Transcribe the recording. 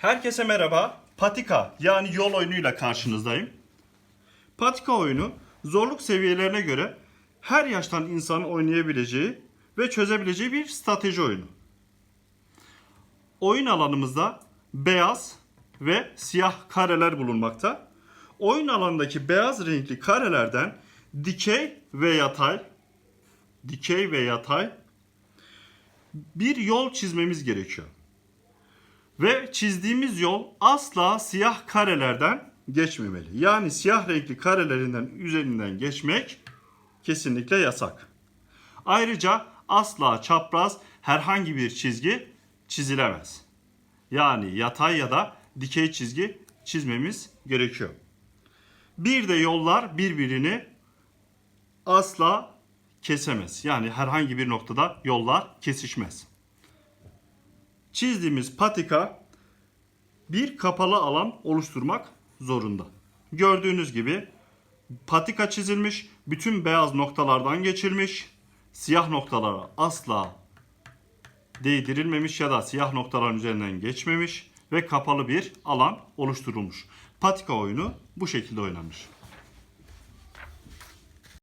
Herkese merhaba. Patika yani yol oyunuyla karşınızdayım. Patika oyunu zorluk seviyelerine göre her yaştan insanın oynayabileceği ve çözebileceği bir strateji oyunu. Oyun alanımızda beyaz ve siyah kareler bulunmakta. Oyun alanındaki beyaz renkli karelerden dikey ve yatay dikey ve yatay bir yol çizmemiz gerekiyor. Ve çizdiğimiz yol asla siyah karelerden geçmemeli. Yani siyah renkli karelerinden üzerinden geçmek kesinlikle yasak. Ayrıca asla çapraz herhangi bir çizgi çizilemez. Yani yatay ya da dikey çizgi çizmemiz gerekiyor. Bir de yollar birbirini asla kesemez. Yani herhangi bir noktada yollar kesişmez. Çizdiğimiz patika bir kapalı alan oluşturmak zorunda. Gördüğünüz gibi patika çizilmiş, bütün beyaz noktalardan geçilmiş, siyah noktalara asla değdirilmemiş ya da siyah noktaların üzerinden geçmemiş ve kapalı bir alan oluşturulmuş. Patika oyunu bu şekilde oynanmış.